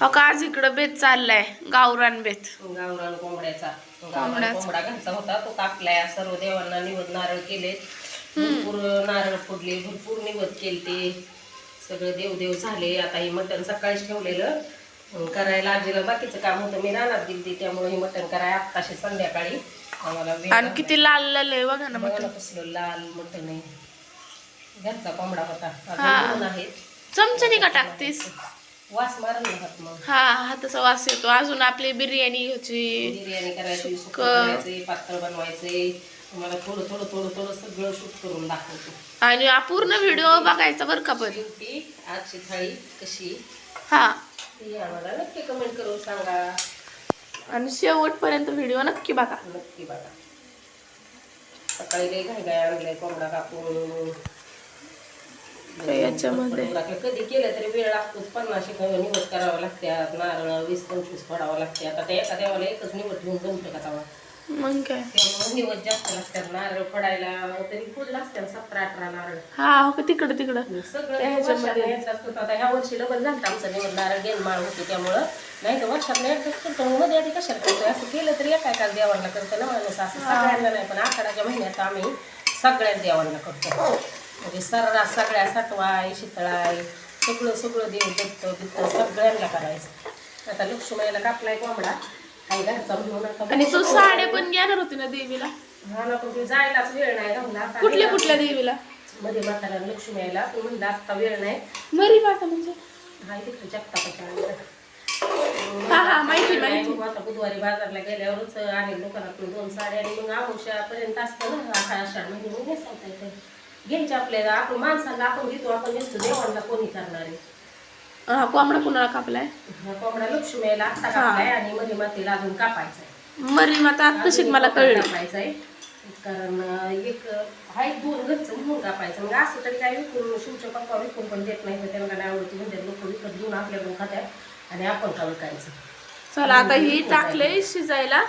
हो का आज इकडं बेत चाललाय गावरान बेत. गावरान कोंबड्याचा. गावरान कोंबड्याचा. कोंबडा घरचा होता तो कापलाय. सर्व देवांना निवड नारळ केले भरपूर नारळ फोडले भरपूर निवड केले सगळं देवदेव झाले. आता हे मटण सकाळीच ठेवलेलं. अं, करायला आजीला बाकीचं काम होतं. मी रानात गेली त्यामुळे हे मटण करायला आत्ताशी संध्याकाळी. आम्हाला वेळ आणि किती लाल लाल आहे बघा ना मटण ना कसलं लाल मटण आहे. घरचा कोंबडा होता. हा. दोन आहेत. चमच्याने का टाकतेस. वास मारल ना हात मग. हा हाताचा वास येतो. अजून आपली बिर्याणी घ्यायची बिर्याणी करायची. सुकं पातळ तुम्हाला थोडं थोडं थोडं थोडं सगळं शूट करून दाखवतो. आणि हा पूर्ण व्हिडिओ बघायचा बरं का शेवटी आजची थाळी कशी? हा. ती आम्हाला नक्की कमेंट करून सांगा. आणि शेवटपर्यंत व्हिडिओ नक्की बघा. नक्की बघा. सकाळी लई घाई घाई आणलंय कोंबडा कापून. याच्यामध्ये? कधी केलं तरी वेळ लागतोच. पन्नास निवड करावं लागतात नारळ वीस पंचवीस फोडावं लागते. आता त्या एका देवाला एकच निवड ठेवून जमतं का मग काय? त्यामुळे निवड जास्त लागतात. नारळ फोडायला तरी फुडला असतात सतरा अठरा नारळ. हा हो का? तिकडं तिकडं. सगळं. वर्षातनं एकदाच करतो. आता ह्या वर्षी डबल झालं आमचं निवड. नारळ गेनमाळ होते. त्यामुळं नाही तर वर्षात एकदाच करतो. मध्ये आधी कशाला करतो? असं केलं तरी एका एका देवांना करतो ना माणूस. असं सगळ्यांना नाही पण आखाडाच्या महिन्यात आम्ही सगळ्याच देवांना करतो. म्हणजे सर्रास सगळ्या सटवाय शितळाय सगळं सगळं देव दत्त बित्त सगळ्यांना करायचं. आता लक्ष्मीला कापलाय कोंबडा काही घरचा म्हणून आता आणि तू साड्या पण घेणार होती ना देवीला. हा ना पण ते जायलाच वेळ नाही राहून आता कुठल्या कुठल्या देवीला? मध्ये म्हातारा लक्ष्मी यायला पण म्हणलं आता वेळ नाही. मरी माता म्हणजे? हाय तिकडे जगतापाच्या. हा हा माहिती माहिती. मग आता बुधवारी बाजारला गेल्यावरच आणि दुकानातून दोन साड्या आणि मग आमुष्यापर्यंत असतं ना आषाढमध्ये मग नेसवता येतं. घ्यायचे आपल्याला. आपण माणसाला आपण घेतो आपण नेसतो देवांना कोणी करणार आहे? हा कोंबडा कुणाला कापलाय? हा कोंबडा लक्ष्मी यायला आत्ता कापलाय आणि मध्ये मातीला अजून कापायचा आहे मरी माता तशीच मला कळलं. कापायचं आहे कारण एक हाय दोन घरचं म्हणून कापायचं. मग असं तरी काय विकून शिवच्या पप्पा विकून पण देत नाही तर त्यांना आवडते म्हणजे लोक विकत घेऊन आपल्याकडून खात्यात आणि आपण का विकायचं? चला आता ही टाकले शिजायला.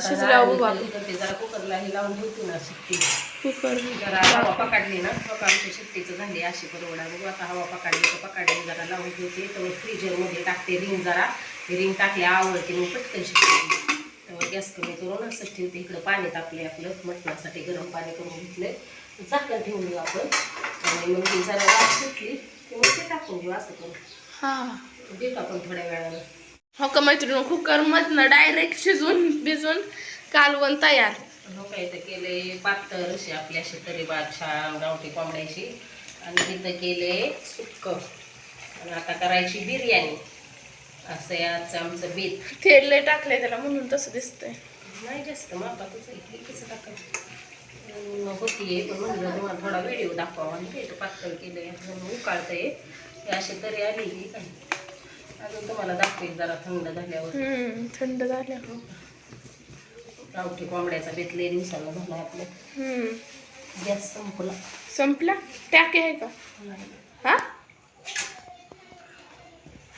शिजल्यावर जरा कुकरला ही लावून ठेवते ना शिट्टी. कुकर. जरा हवा पकडली ना बघा आमच्या शिट्टीचं झाली अशी परवडा बघू आता हवा पकडली तर पकडली जरा लावून ठेवते. तर फ्रीजरमध्ये टाकते रिंग जरा. रिंग टाकली आवडते पटकन तेव्हा गॅस कमी करून असंच ठेवते. इकडं पाणी तापले आपलं मटणासाठी गरम पाणी करून घेतले झाकण ठेवून देऊ आपण. आणि मग ती जरा वाफ सुटली की मग ते टाकून देऊ असं करून. हा. देतो आपण थोड्या वेळानं. हो का मैत्रीण कुकर मधनं डायरेक्ट शिजून भिजून कालवण तयार. हो काय तर केले पातळ अशी आपली अशी तरी छान गावठी कोंबड्याची. आणि तिथं केले सुक्क. आणि आता करायची बिर्याणी. असं आजचं आमचं बीत तेल लय टाकलंय त्याला म्हणून तसं दिसतंय. नाही जास्त मापातच आहे कसं टाकायचं होती पण म्हणलं तुम्हाला थोडा व्हिडिओ दाखवावा. आणि ते पातळ म्हणून उकाळतंय. अशी तरी आली की काय अजून तुम्हाला दाखवेल जरा थंड झाल्यावर. हम्म थंड झाल्या गावठी कोंबड्याचा बेत लय दिवसाला झाला आपलं. हम्म. गॅस संपला. संपला? टाके आहे का? हा?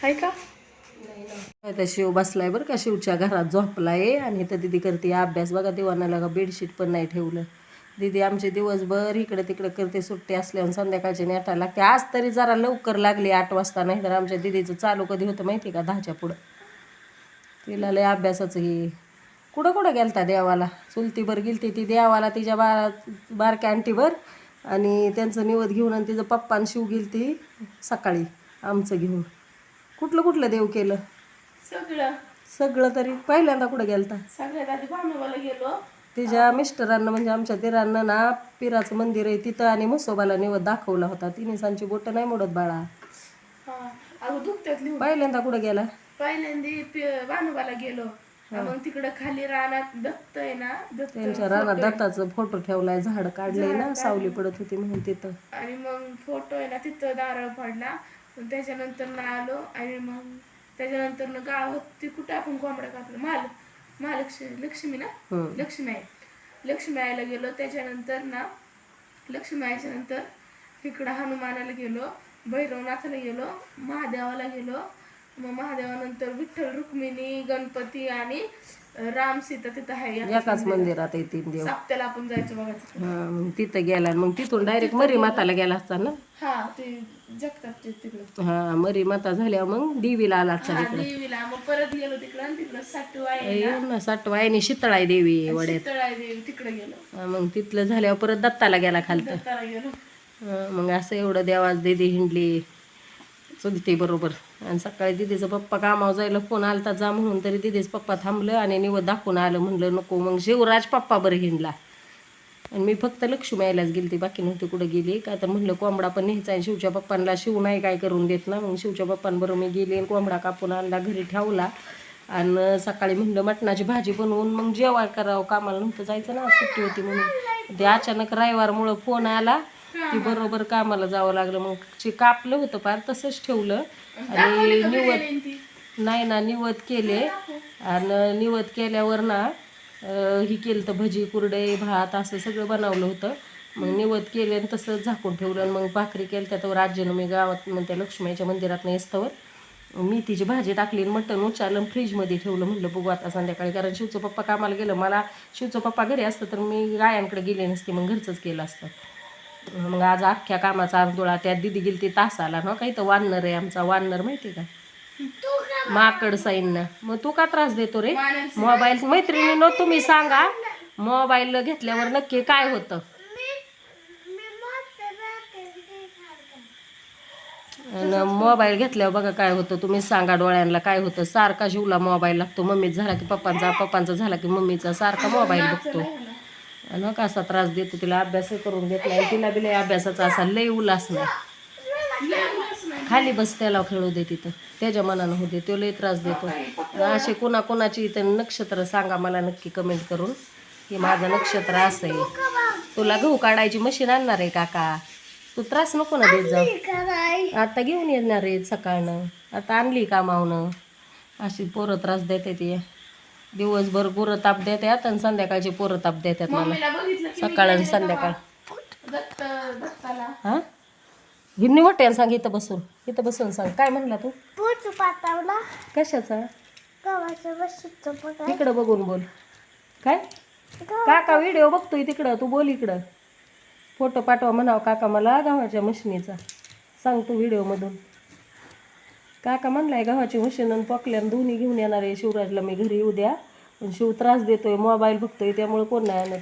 आहे का? आता शिव बसलाय बरं का शिवच्या घरात झोपलाय आणि इथं दिदी करते अभ्यास. बघा दिवाणाला का बेडशीट पण नाही ठेवलं. दिदी आमचे दिवसभर इकडे तिकडे करते सुट्टी असल्यावर संध्याकाळची नेटा लागते. आज तरी जरा लवकर लागली आठ वाजता नाही तर आमच्या दिदीचं चालू कधी होतं माहिती का? दहाच्या पुढं. तिला लय अभ्यासाचं हे कुठं कुठं गेलता देवाला? चुलतीवर गेलती ती देवाला तिच्या बा बारक्या आंटीवर आणि त्यांचं निवद घेऊन आणि तिचं पप्पा आणि शिव गेलती सकाळी आमचं घेऊन. कुठलं कुठलं देव केलं? सगळं. सगळं तरी. पहिल्यांदा कुठं गेलता? सगळ्यात आधी भानुबाला गेलो. तिच्या मिस्टरांना म्हणजे आमच्या दिरांना ना पिराचं मंदिर आहे तिथं आणि मुसोबाला निवद दाखवला होता. तिने सांची बोटं नाही मोडत बाळा. अगं लिहून. पहिल्यांदा कुठं गेला? पहिल्यांदा भानुबाला गेलो. मग तिकडं खाली रानात दत्त आहे ना दत्त त्यांच्या रानात दत्ताचं फोटो ठेवलाय झाड काढलंय ना सावली पडत होती म्हणून तिथं. आणि मग फोटो आहे ना तिथं नारळ पडला. मग त्याच्यानंतर ना आलो आणि मग त्याच्यानंतर ना गावात ती कुठं आपण कोंबडा कापला? महाल महालक्ष्मी लक्ष्मी ना? हम्म. लक्ष्मी. आहे लक्ष्मी आईला गेलो त्याच्यानंतर ना लक्ष्मी आईच्या नंतर इकडं हनुमानाला गेलो भैरवनाथाला गेलो महादेवाला गेलो. मग महादेवानंतर विठ्ठल रुक्मिणी गणपती आणि राम सीता तिथं आहे एकाच मंदिरात. आहे तीन देव. साप्त्याला आपण जायचं बघा तिथं. हा मग तिथं गेला आणि मग तिथून डायरेक्ट मरी माताला गेला असता ना? हा ते जगतात ते तिकडं. हा मरी माता झाल्यावर मग देवीला आला असता हा देवीला मग परत गेलो तिकडं आणि तिकडं साठू आहे साठवा आहे देवी वड्यात. शीतळ आहे देवी तिकडे गेलो. हा, मग तिथलं झाल्यावर परत दत्ताला गेला खालतं. दत्ताला गेलो. मग असं एवढं देवाच दिदी हिंडली. चुलती बरोबर. आणि सकाळी दिदीचा पप्पा कामावर जायला फोन आलता जा म्हणून तरी दिदीचं पप्पा थांबलं आणि निवड दाखवून आलं. म्हणलं नको. मग शिवराज पप्पा बरं हिंडला. आणि मी फक्त लक्ष्मी यायलाच गेली बाकी नव्हती कुठं गेली. का तर म्हणलं कोंबडा पण न्यायचा आणि शिवच्या पप्पांना शिव नाही काय करून देत ना. मग शिवच्या पप्पांबरोबर मी गेली आणि कोंबडा कापून आणला घरी ठेवला. आणि सकाळी म्हणलं मटणाची भाजी बनवून मग जेवाय करावं कामाला नव्हतं जायचं ना सुट्टी होती म्हणून. ते अचानक रविवारमुळं फोन आला. की बरोबर कामाला जावं लागलं. मग जे कापलं होतं पार तसंच ठेवलं. आणि निवत नाही ना निवत केले. आणि निवत केल्यावर ना ही केलं तर भजी कुरडे भात असं सगळं बनवलं होतं. मग निवत केले आणि तसंच झाकून ठेवलं आणि मग भाकरी केलं त्याच्यावर आजीनं मी गावात मग त्या लक्ष्मीच्या मंदिरात नेस्तवर मेथीची भाजी टाकली आणि मटण उचारलं फ्रीजमध्ये ठेवलं. म्हणलं बघू आता संध्याकाळी कारण शिवचं पप्पा कामाला गेलं. मला शिवचं पप्पा घरी असतं तर मी गायांकडे गेले नसते मग घरचंच केलं असतं. मग आज अख्ख्या कामाचा आंदोळा त्या दिदी गेली ती तासाला ना काही तर वानर आहे आमचा वानर माहिती का? माकड साईन मग तू का त्रास देतो रे? मोबाईल मैत्रिणीनं तुम्ही सांगा. मोबाईल घेतल्यावर नक्की काय होतं? मोबाईल घेतल्यावर बघा काय होतं. तुम्ही सांगा डोळ्यांना काय होतं. सारखा शिवला मोबाईल लागतो. मम्मीचा झाला की पप्पांचा पप्पांचा झाला की मम्मीचा. सारखा मोबाईल बघतो. आणि कसा त्रास देतो तिला अभ्यास करून देत नाही. तिला बी लय अभ्यासाचा असा लय उल्हास नाही. खाली बस त्याला खेळू दे तिथं. त्याच्या मनानं होते तो लय त्रास देतो. असे कोणा कोणाची इथं नक्षत्र सांगा मला नक्की कमेंट करून. की माझं नक्षत्र असं आहे. तुला गहू काढायची मशीन आणणार आहे काका. तू त्रास नको ना देत जाऊ आता घेऊन येणार आहे सकाळनं. आता आणली कामावनं अशी पोरं त्रास देते ती. दिवसभर गुरं ताप देतात आणि संध्याकाळची पोरं ताप देतात मला. मम्मीला बघितलं की सकाळ आणि संध्याकाळ. हा? हिंनी वाट्यानं सांग इथं बसून. इथं बसून सांग. काय म्हणला तू? कशाचा? तिकडं बघून बोल. काय? काका व्हिडिओ बघतोय तिकडं. तू बोल इकडं. फोटो पाठवा म्हणावं काका मला गव्हाच्या मशिनीचा सांग तू व्हिडिओमधून. काका म्हणलाय गव्हाची मशीन आणि पॉकल्यान दोन्ही घेऊन येणार आहे शिवराजला मी घरी येऊ द्या पण शिव त्रास देतोय मोबाईल बघतोय त्यामुळे कोण नाही आणत.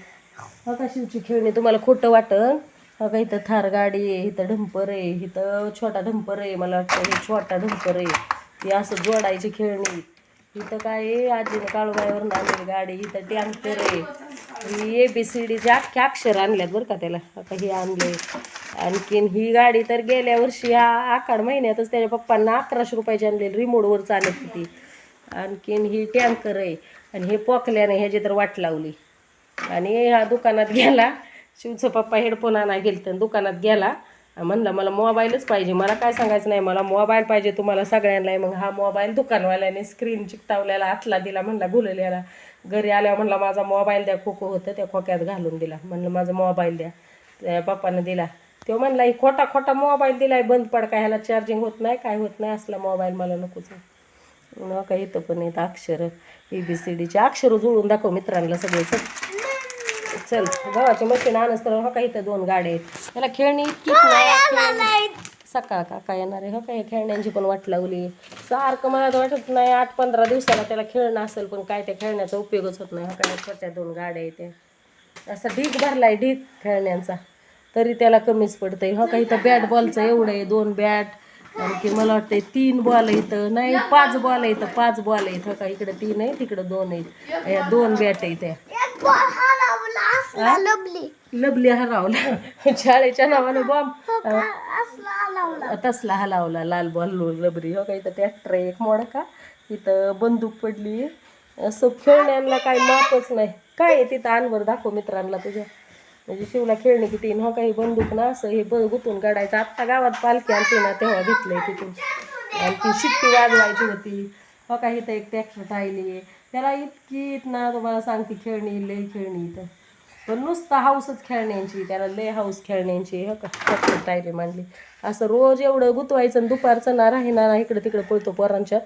हा का शिवची खेळणी तुम्हाला खोटं वाटन? हा का इथं थार गाडी आहे इथं ढंपर आहे इथं छोटा ढंपर आहे मला वाटतं हे छोटा ढंपर आहे. ती असं जोडायची खेळणी. इथं काय आहे? आजीनं काळूबाईवर आणलेली गाडी इथं टँकर आहे. ही ए बी सी डीचे अख्खे अक्षर आणल्यात बरं का त्याला. आता हे आणले आणखीन ही गाडी तर गेल्या वर्षी या आखाड महिन्यातच त्याच्या पप्पांना अकराशे रुपयाची आणलेली रिमोटवर चालत होती. आणखीन ही टँकर आहे आणि हे पोकल्याने ह्याची तर वाट लावली. आणि ह्या दुकानात गेला. शिवचं पप्पा हेडफोन आणा गेलं तर दुकानात गेला. म्हणला मला मोबाईलच पाहिजे. मला काय सांगायचं नाही. मला मोबाईल पाहिजे. तुम्हाला सगळ्यांना मग हा मोबाईल दुकानवाल्याने स्क्रीन चिकटावल्याला आतला दिला. म्हणला गुलल्याला घरी आल्यावर म्हणला माझा मोबाईल द्या. खोकं होतं. त्या खोक्यात घालून दिला. म्हणलं माझा मोबाईल द्या. त्या पप्पानं दिला. तो म्हणला ही खोटा खोटा मोबाईल दिलाय बंद पड काय ह्याला चार्जिंग होत नाही काय होत नाही असला मोबाईल मला नकोच. आहे. न काय इथं पण येतं अक्षर ए बी सी डीचे अक्षर जुळून दाखव मित्रांना सगळे चल. चल गव्हाची मशीन आणस तर हो का इथं दोन गाड्या आहेत. त्याला खेळणी इतकीच नाही सकाळ काका येणार आहे हो काय खेळण्यांची पण वाट लावली. सारखं मला तर वाटत नाही आठ पंधरा दिवसाला त्याला खेळणं असेल पण काय त्या खेळण्याचा उपयोगच होत नाही हो काय छोट्या दोन गाड्या आहेत त्या. असा ढीक भरलाय ढीक खेळण्यांचा. तरी त्याला कमीच पडतंय. हो का इथं बॅट बॉलचं एवढं आहे दोन बॅट आणखी मला वाटतंय तीन बॉल इथं. नाही पाच बॉल आहे इथं पाच बॉल आहेत. हो का इकडे तीन आहे तिकडं दोन आहेत. या दोन बॅट आहे त्या लबली. लबली हरावला. शाळेच्या नावानं बॉम्ब असला हरवला. तसला हलावला लाल बॉल रबरी हो का इथं ट्रॅक्टर आहे एक मोड का इथं बंदूक पडली. असं खेळण्यांना काही मापच नाही. काय आहे तिथं? आणवर दाखव मित्रांना तुझ्या. म्हणजे शिवला खेळणी किती हो काही बंदूक ना असं हे ब गुतून काढायचं. आत्ता गावात पालखी आणते ना तेव्हा घेतलंय तिथून आणखी शिट्टी वाजवायची होती. हो का इथं एक ट्रॅक्टर आहे त्याला इतकी ना तुम्हाला सांगते खेळणी लय खेळणी इथं. पण नुसतं हाऊसच खेळण्यांची त्याला लय हाऊस खेळण्यांची हो का ट्रॅक्टर टायली मांडली. असं रोज एवढं गुतवायचं आणि दुपारचं ना राहीना ना इकडं तिकडं पळतो पोरांच्यात.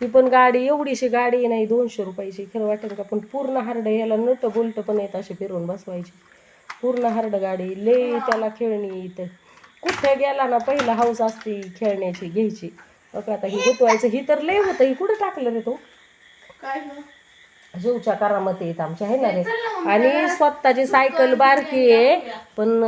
ती पण गाडी एवढीशी गाडी नाही दोनशे रुपयाची. खरं वाटेल का पण पूर्ण हार्ड याला नट बोलटं पण येत अशी फिरवून बसवायची. पूर्ण हार्ड गाडी लय त्याला खेळणी इथं. कुठे गेला ना पहिला हाऊस असते खेळण्याची घ्यायची. बघ आता ही गुतवायचं ही तर लय होतं ही कुठं टाकलं रे तो? जीवच्या करामती आहेत आमच्या आहे ना रे? आणि स्वतःची सायकल बारकी आहे पण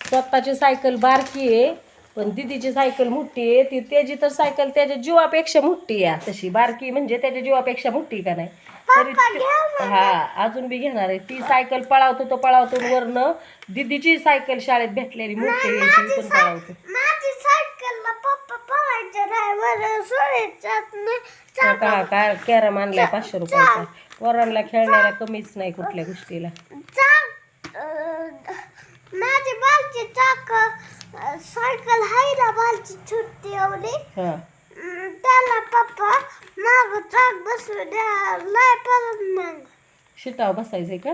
स्वतःची सायकल बारकी आहे पण दिदीची सायकल मोठी आहे ती त्याची तर सायकल त्याच्या जीवापेक्षा मोठी आहे तशी बारकी म्हणजे त्याच्या जीवापेक्षा मोठी का नाही? तरी ते- हा अजून बी घेणार आहे. ती सायकल पळावतो तो पळावतो आणि वरनं दिदीची सायकल शाळेत भेटलेली मोठी आहे ती पण पळावतो. माझी सायकलला पप्पा पवायचं नाही मला सोडायच्यात नाही का काय कॅरम आणलाय पाचशे रुपयाचा. पोरांना खेळणाऱ्या कमीच नाही कुठल्या गोष्टीला. अं, माझी बालची चाक अं, सायकल हाय ना बालची छोटी एवढी. हा. अं, त्याला पप्पा माग चाक बसू द्या लय परत मग शिटाव बसायचंय का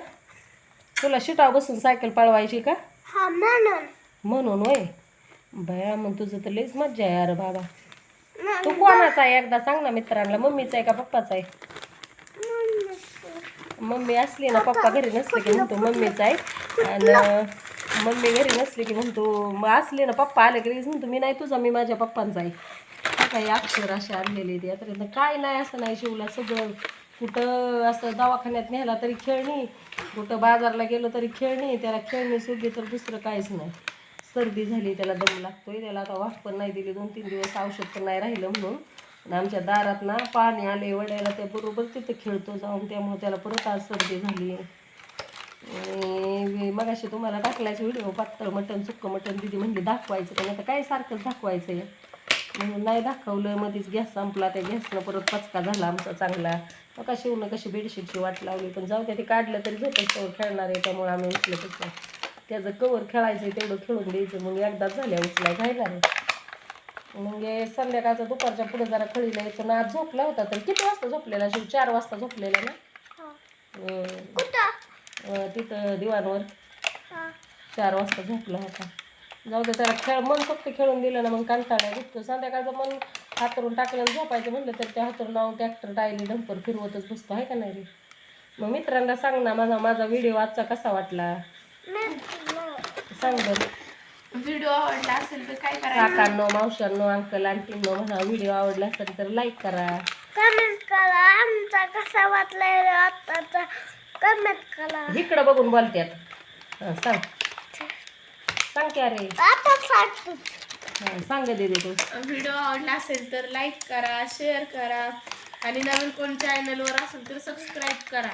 तुला शिटाव बसून सायकल पळवायची का हा म्हणून म्हणून वय बया मग तुझं तर लईच मज्जा आहे अरे बाबा तू कोणाचा आहे एकदा सांग ना मित्रांना मम्मीचा आहे का पप्पाचा आहे मम्मी असली ना पप्पा घरी नसले की म्हणतो मम्मीचा आहे आणि मम्मी घरी नसली की म्हणतो मग असली ना पप्पा आले की लगेच म्हणतो मी नाही तुझा मी माझ्या पप्पांचा आहे काही अक्षर असे आणलेले आहेत यापर्यंत. काय नाही असं नाही शिवला सगळं कुठं असं दवाखान्यात नेला तरी खेळणी कुठं बाजारला गेलो तरी खेळणी त्याला खेळणी सुद्धी तर दुसरं काहीच नाही. सर्दी झाली त्याला दम लागतोय त्याला आता वाफ पण नाही दिली दोन तीन दिवस औषध पण नाही राहिलं म्हणून. आणि आमच्या दारात ना पाणी आले वड्याला त्या बरोबर तिथं खेळतो जाऊन त्यामुळे त्याला परत आज सर्दी झाली. आणि मगाशी तुम्हाला टाकलायचं व्हिडिओ पातळ मटण सुक्क मटण दिदी म्हणली दाखवायचं पण आता काय सारखंच दाखवायचं आहे म्हणून नाही दाखवलं मध्येच गॅस संपला त्या गॅसनं परत पचका झाला आमचा चांगला. मग शिवणं कशी बेडशीटची वाट लावली पण जाऊ द्या ते काढलं तरी झोपायचं खेळणार आहे त्यामुळे आम्ही उचलत होतो त्याचं कवर खेळायचं तेवढं खेळून द्यायचं मग एकदाच झाल्या उचलाय काय झालं मग संध्याकाळचं दुपारच्या पुढे जरा खळीला यायचं ना आज झोपला होता तर किती वाजता झोपलेला शिव चार वाजता झोपलेला ना? तिथं दिवाणवर. चार वाजता झोपला होता. जाऊ दे त्याला खेळ मन फक्त खेळून दिलं ना मग कंटाळा दुखतो संध्याकाळचं मन हातरून टाकलं झोपायचं म्हणलं तर त्या हातरून नाव ट्रॅक्टर टायली डंपर फिरवतच बसतो आहे का नाही रे? मग मित्रांना सांग ना माझा माझा व्हिडिओ आजचा कसा वाटला? सांग बरं. व्हिडिओ आवडला असेल तर काय करायचं? काकांनो मावशांनो अंकल आंटींनो म्हणा व्हिडिओ आवडला असेल तर लाईक करा. कमेंट करा आमचा कसा वाटलाय आताचा कमेंट करा. इकडं बघून बोलत्यात. हां सांग. सांग की अरे. आता हां सांग गं दीदी तू. व्हिडिओ आवडला असेल तर लाईक करा शेअर करा. आणि नवीन कोण चॅनलवर असेल तर सबस्क्राईब करा.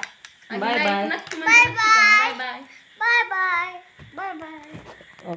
आणि Bye like bye. नक्की म्हणजे नक्की करा. Bye bye bye bye bye bye